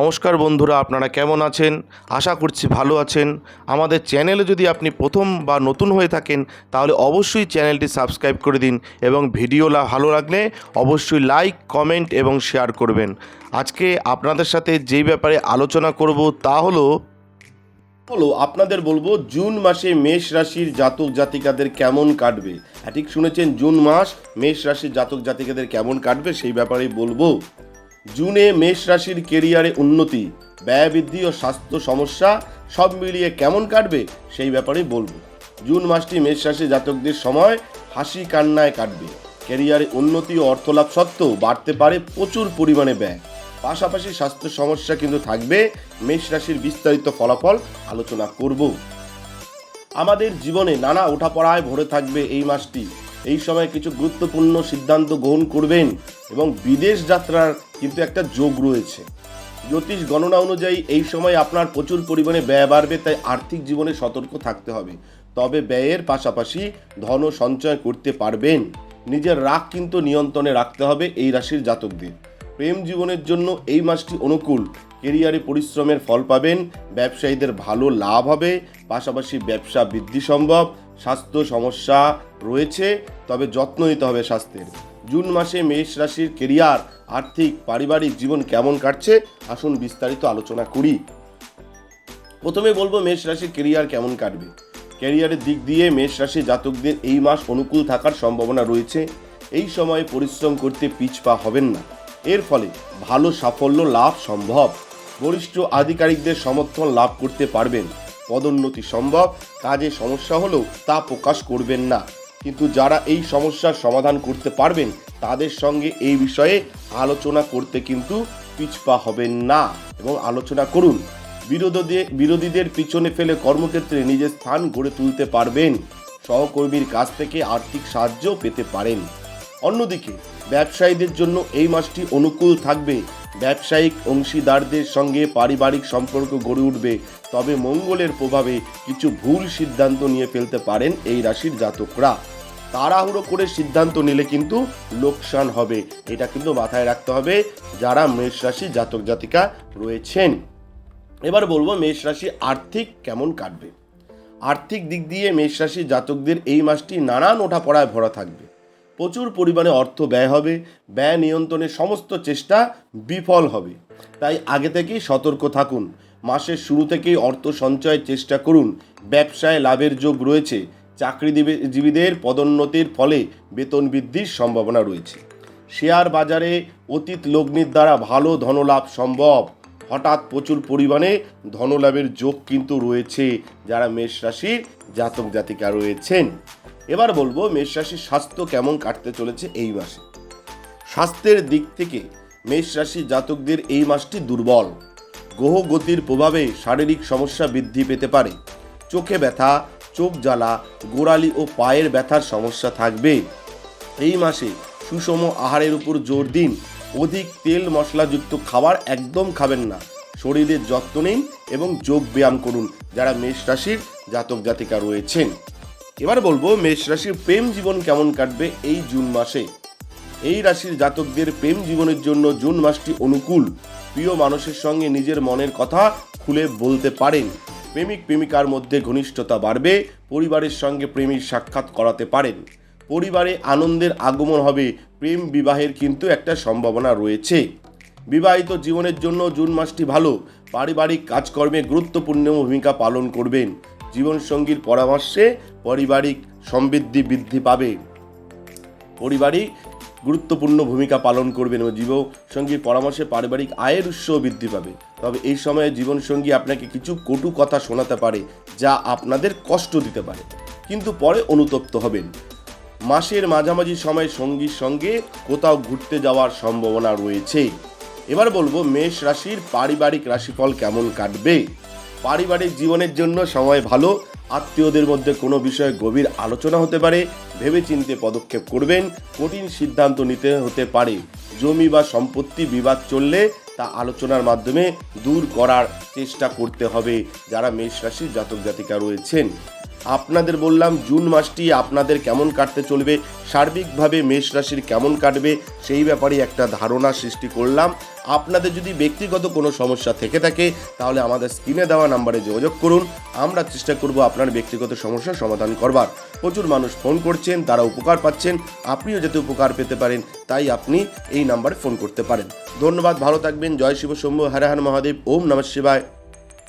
নমস্কার বন্ধুরা, আপনারা কেমন আছেন? আশা করছি ভালো আছেন। আমাদের চ্যানেলে যদি আপনি প্রথম বা নতুন হয়ে থাকেন, তাহলে অবশ্যই চ্যানেলটি সাবস্ক্রাইব করে দিন এবং ভিডিও ভালো লাগলে অবশ্যই লাইক, কমেন্ট এবং শেয়ার করবেন। আজকে আপনাদের সাথে যেই ব্যাপারে আলোচনা করব তা হলো হলো আপনাদের বলব জুন মাসে মেষ রাশির জাতক জাতিকাদের কেমন কাটবে? ঠিক শুনেছেন, জুন মাস মেষ রাশির জাতক জাতিকাদের কেমন কাটবে সেই ব্যাপারেই বলব। জুনে মেষ রাশির কেরিয়ারে উন্নতি, ব্যয় বৃদ্ধি ও স্বাস্থ্য সমস্যা সব মিলিয়ে কেমন কাটবে সেই ব্যাপারেই বলব। জুন মাসটি মেষ রাশি জাতকদের সময় হাসি কান্নায় কাটবে। কেরিয়ারে উন্নতি ও অর্থলাভ সত্ত্বেও বাড়তে পারে প্রচুর পরিমাণে ব্যয়। পাশাপাশি স্বাস্থ্য সমস্যা কিন্তু থাকবে, মেষ রাশির বিস্তারিত ফলাফল আলোচনা করব। আমাদের জীবনে নানা ওঠাপড়ায় ভরে থাকবে এই মাসটি। এই সময় কিছু গুরুত্বপূর্ণ সিদ্ধান্ত গ্রহণ করবেন এবং বিদেশ যাত্রার কিন্তু একটা যোগ রয়েছে। জ্যোতিষ গণনা অনুযায়ী এই সময় আপনার প্রচুর পরিমাণে ব্যয় বাড়বে, তাই আর্থিক জীবনে সতর্ক থাকতে হবে। তবে ব্যয়ের পাশাপাশি ধন সঞ্চয় করতে পারবেন। নিজের রাগ কিন্তু নিয়ন্ত্রণে রাখতে হবে এই রাশির জাতকদের। প্রেম জীবনের জন্য এই মাসটি অনুকূল। কেরিয়ারে পরিশ্রমের ফল পাবেন, ব্যবসায়ীদের ভালো লাভ হবে, পাশাপাশি ব্যবসা বৃদ্ধি সম্ভব স্বাস্থ্য সমস্যা রয়েছে, তবে যত্ন নিতে হবে স্বাস্থ্যের। জুন মাসে মেষ রাশির কেরিয়ার, আর্থিক, পারিবারিক জীবন কেমন কাটছে? আসুন বিস্তারিত আলোচনা করি। প্রথমে বলব মেষ রাশির কেরিয়ার কেমন কাটবে। ক্যারিয়ারের দিক দিয়ে মেষ রাশি জাতকদের এই মাস অনুকূল থাকার সম্ভাবনা রয়েছে। এই সময়ে পরিশ্রম করতে পিছপা হবেন না। এর ফলে ভালো সাফল্য লাভ সম্ভব। বরিষ্ঠ আধিকারিকদের সমর্থন লাভ করতে পারবেন। পদোন্নতি সম্ভব কাজে সমস্যা হলেও তা প্রকাশ করবেন না। কিন্তু যারা এই সমস্যার সমাধান করতে পারবেন, তাদের সঙ্গে এই বিষয়ে আলোচনা করতে কিন্তু পিছপা হবেন না এবং আলোচনা করুন। বিরোধীদের বিরোধীদের পিছনে ফেলে কর্মক্ষেত্রে নিজের স্থান গড়ে তুলতে পারবেন। সহকর্মীর কাছ থেকে আর্থিক সাহায্য পেতে পারেন। অন্যদিকে, ব্যবসায়ীদের জন্য এই মাসটি অনুকূল থাকবে। ব্যবসায়িক অংশীদারদের সঙ্গে পারিবারিক সম্পর্ক গড়ে উঠবে, তবে মঙ্গলের প্রভাবে কিছু ভুল সিদ্ধান্ত নিয়ে ফেলতে পারেন এই রাশির জাতকরা। তাড়াহুড়ো করে সিদ্ধান্ত নিলে কিন্তু লোকসান হবে, এটা কিন্তু মাথায় রাখতে হবে যারা মেষ রাশি জাতক জাতিকা রয়েছেন। এবার বলব মেষ রাশি আর্থিক কেমন কাটবে। আর্থিক দিক দিয়ে মেষ রাশি জাতকদের এই মাসটি নানান ওঠা ওঠাপড়ায় ভরা থাকবে। প্রচুর পরিমাণে অর্থ ব্যয় হবে, ব্যয় নিয়ন্ত্রণের সমস্ত চেষ্টা বিফল হবে। তাই আগে থেকেই সতর্ক থাকুন। মাসের শুরু থেকেই অর্থ সঞ্চয়ের চেষ্টা করুন। ব্যবসায় লাভের যোগ রয়েছে। চাকরিজীবীদের পদোন্নতির ফলে বেতন বৃদ্ধির সম্ভাবনা রয়েছে। শেয়ার বাজারে অতীত লগ্নির দ্বারা ভালো ধনলাভ সম্ভব। হঠাৎ প্রচুর পরিমাণে ধনলাভের যোগ কিন্তু রয়েছে। যারা মেষ রাশির জাতক জাতিকা রয়েছেন। এবার বলব মেষ রাশির স্বাস্থ্য কেমন কাটতে চলেছে এই মাসে। স্বাস্থ্যের দিক থেকে মেষ রাশি জাতকদের এই মাসটি দুর্বল। গ্রহ গতির প্রভাবে শারীরিক সমস্যা বৃদ্ধি পেতে পারে। চোখে ব্যথা, চোখ জ্বালা, গোড়ালি ও পায়ের ব্যথার সমস্যা থাকবে। এই মাসে সুষম আহারের উপর জোর দিন। অধিক তেল মশলাযুক্ত খাবার একদম খাবেন না। শরীরের যত্ন নিন এবং যোগ ব্যায়াম করুন। যারা মেষ রাশির জাতক জাতিকা রয়েছেন। এবার বলব, মেষ রাশির প্রেম জীবন কেমন কাটবে এই জুন মাসে? এই রাশির জাতকদের প্রেম জীবনের জন্য জুন মাসটি অনুকূল। প্রিয় মানুষের সঙ্গে নিজের মনের কথা খুলে বলতে পারেন। প্রেমিক, প্রেমিকার মধ্যে ঘনিষ্ঠতা বাড়বে, পরিবারের সঙ্গে প্রেমীর সাক্ষাৎ করাতে পারেন। পরিবারে আনন্দের আগমন হবে, প্রেম বিবাহের কিন্তু একটা সম্ভাবনা রয়েছে। বিবাহিত জীবনের জন্য জুন মাসটি ভালো, পারিবারিক কাজকর্মে গুরুত্বপূর্ণ ভূমিকা পালন করবেন। জীবনসঙ্গীর পরামর্শে পারিবারিক সমৃদ্ধি বৃদ্ধি পাবে। পারিবারিক গুরুত্বপূর্ণ ভূমিকা পালন করবেন এবং জীবনসঙ্গীর পরামর্শে পারিবারিক আয়ের উৎসও বৃদ্ধি পাবে। তবে এই সময়ে জীবনসঙ্গী আপনাকে কিছু কটু কথা শোনাতে পারে, যা আপনাদের কষ্ট দিতে পারে। কিন্তু পরে অনুতপ্ত হবেন। মাসের মাঝামাঝি সময় সঙ্গীর সঙ্গে কোথাও ঘুরতে যাওয়ার সম্ভাবনা রয়েছে। এবার বলব, মেষ রাশির পারিবারিক রাশিফল কেমন কাটবে? পারিবারিক জীবনের জন্য সময় ভালো, আত্মীয়দের মধ্যে কোনো বিষয়ে গভীর আলোচনা হতে পারে, ভেবেচিন্তে পদক্ষেপ করবেন, কঠিন সিদ্ধান্ত নিতে হতে পারে। জমি বা সম্পত্তি বিবাদ চললে তা আলোচনার মাধ্যমে দূর করার চেষ্টা করতে হবে, যারা মেষ রাশির জাতক জাতিকা রয়েছেন। আপনাদের বললাম, জুন মাসটি আপনাদের কেমন কাটতে চলবে, সার্বিকভাবে মেষ রাশির কেমন কাটবে, সেই ব্যাপারে একটা ধারণা সৃষ্টি করলাম। আপনাদের যদি ব্যক্তিগত কোনো সমস্যা থেকে থাকে, তাহলে আমাদের স্ক্রিনে দেওয়া নাম্বারে যোগাযোগ করুন। আমরা চেষ্টা করব আপনার ব্যক্তিগত সমস্যার সমাধান করবার। প্রচুর মানুষ ফোন করছেন, তারা উপকার পাচ্ছেন। আপনিও যাতে উপকার পেতে পারেন, তাই আপনি এই নাম্বারে ফোন করতে পারেন। ধন্যবাদ, ভালো থাকবেন। জয় শিব, শম্ভু হর মহাদেব। ওম নমঃ শিবায়।